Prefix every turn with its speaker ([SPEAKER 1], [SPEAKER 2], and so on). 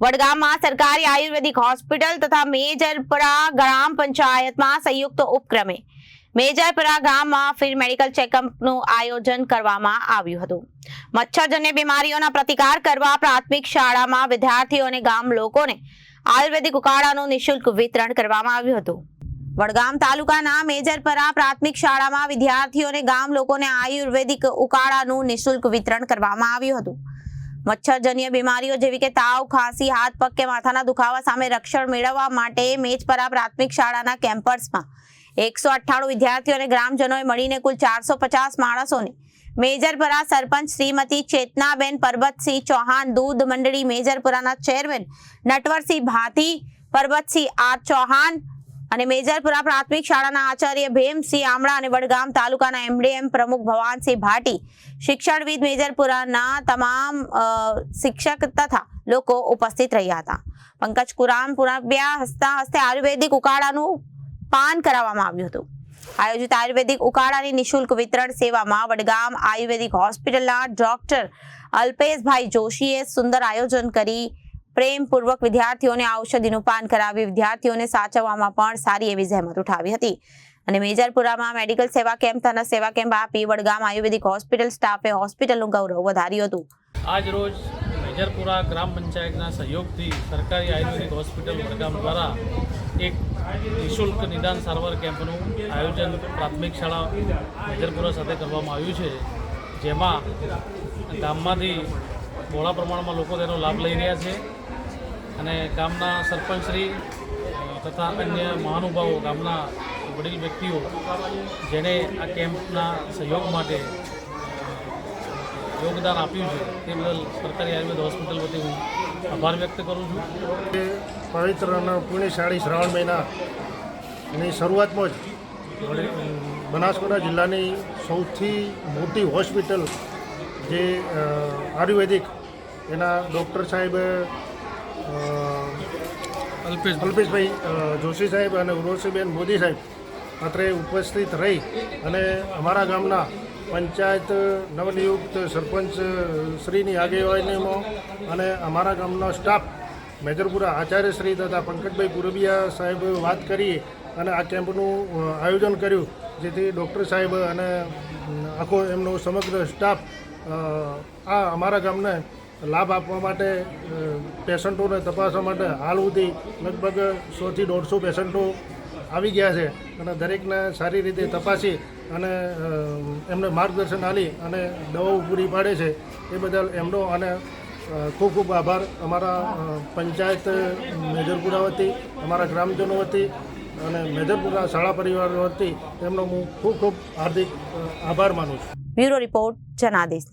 [SPEAKER 1] વડગામમાં સરકારી આયુર્વેદિક હોસ્પિટલ તથા મેજરપરા ગ્રામ પંચાયતમાં સંયુક્ત ઉપક્રમે મેજરપરા ગામમાં ફ્રી મેડિકલ ચેકઅપનું આયોજન કરવામાં આવ્યું હતું. મચ્છરજન્ય બીમારીઓના પ્રતિકાર કરવા પ્રાથમિક શાળામાં વિદ્યાર્થીઓ અને ગામ લોકોને આયુર્વેદિક ઉકાળાનું નિઃશુલ્ક વિતરણ કરવામાં આવ્યું હતું. વડગામ તાલુકાના મેજરપરા પ્રાથમિક શાળામાં વિદ્યાર્થીઓ અને ગામ લોકોને આયુર્વેદિક ઉકાળાનું નિઃશુલ્ક વિતરણ કરવામાં આવ્યું હતું. મચ્છરજન્ય બીમારીઓ જેવી કે તાવ, ખાંસી, હાથ પગ કે માથાના દુખાવા સામે રક્ષણ મેળવવા માટે મેજપરા પ્રાથમિક શાળાના કેમ્પસમાં એકસો અઠ્ઠાણું વિદ્યાર્થીઓ અને ગ્રામજનોએ મળીને કુલ ચારસો પચાસ માણસોને મેજરપરા સરપંચ શ્રીમતી ચેતનાબેન પરબતસિંહ ચૌહાણ, દૂધ મંડળી મેજરપુરાના ચેરમેન નટવરસિંહ ભાતી પરબતસિંહ આર ચૌહાણ અને મેજરપુરા પ્રાથમિક શાળાના આચાર્ય ભીમસિંહ આમળા અને વડગામ તાલુકાના એમડીએમ પ્રમુખ ભવાનસિંહ ભાટી શિક્ષણવિદ મેજરપુરાના તમામ શિક્ષક તથા લોકો ઉપસ્થિત રહ્યા હતા. પંકજ કુરામ પુરાબ્યા હસ્તા હસ્તે આયુર્વેદિક ઉકાળાનું પાન કરાવવામાં આવ્યું હતું. આયોજિત આયુર્વેદિક ઉકાળાની નિઃશુલ્ક વિતરણ સેવામાં વડગામ આયુર્વેદિક હોસ્પિટલના ડોક્ટર અલ્પેશભાઈ જોશીએ સુંદર આયોજન કરી પ્રેમપૂર્વક વિદ્યાર્થીઓને ઔષધિનું પાન કરાવી વિદ્યાર્થીઓને સાચવવામાં પણ સારી એવી જહેમત ઉઠાવી હતી. અને મેજરપુરામાં મેડિકલ સેવા કેમ્પ તથા સેવા કેમ્પ આપી વડગામ આયુર્વેદિક હોસ્પિટલ સ્ટાફે હોસ્પિટલનું ગૌરવ વધાર્યું હતું.
[SPEAKER 2] આજ રોજ મેજરપુરા ગ્રામ પંચાયતના સહયોગથી સરકારી આયુર્વેદિક હોસ્પિટલ વડગામ દ્વારા એક નિઃશુલ્ક નિદાન સારવાર કેમ્પનું આયોજન પ્રાથમિક શાળા મેજરપુરા સાથે કરવામાં આવ્યું છે. જેમાં ગામમાંથી બહોળા પ્રમાણમાં લોકો તેનો લાભ લઈ રહ્યા છે. અને ગામના સરપંચશ્રી તથા અન્ય મહાનુભાવો, ગામના વડીલ વ્યક્તિઓ, જેણે આ કેમ્પના સહયોગ માટે યોગદાન આપ્યું છે, તે બદલ સરકારી આયુર્વેદ હોસ્પિટલ વતી હું આભાર વ્યક્ત કરું છું.
[SPEAKER 3] પવિત્ર અને પુણ્યશાળી શ્રાવણ મહિના ની શરૂઆતમાં જ બનાસકાંઠા જિલ્લાની સૌથી મોટી હોસ્પિટલ જે આયુર્વેદિક એના ડૉક્ટર સાહેબ
[SPEAKER 2] અલ્પેશ
[SPEAKER 3] અલ્પેશભાઈ. જોશી સાહેબ અને ઉર્વશીબેન મોદી સાહેબ અત્રે ઉપસ્થિત રહી અને અમારા ગામના પંચાયત નવનિયુક્ત સરપંચ શ્રીની આગેવાનીમાં અને અમારા ગામનો સ્ટાફ, મેજરપુરા આચાર્ય શ્રી તથા પંકજભાઈ પુરબિયા સાહેબ વાત કરી અને આ કેમ્પનું આયોજન કર્યું, જેથી ડૉક્ટર સાહેબ અને આખો એમનો સમગ્ર સ્ટાફ આ અમારા ગામને લાભ આપવા માટે પેશન્ટોને તપાસવા માટે હાલ સુધી લગભગ સોથી દોઢસો પેશન્ટો આવી ગયા છે અને દરેકને સારી રીતે તપાસી અને એમને માર્ગદર્શન આપી અને દવાઓ પૂરી પાડે છે. એ બદલ એમનો અને ખૂબ ખૂબ આભાર. અમારા પંચાયત મેજરપુરા વતી, અમારા ગ્રામજનો વતી અને મેજરપુરા શાળા પરિવાર વતી એમનો હું ખૂબ ખૂબ હાર્દિક આભાર માનું છું.
[SPEAKER 1] Bureau report Janadesh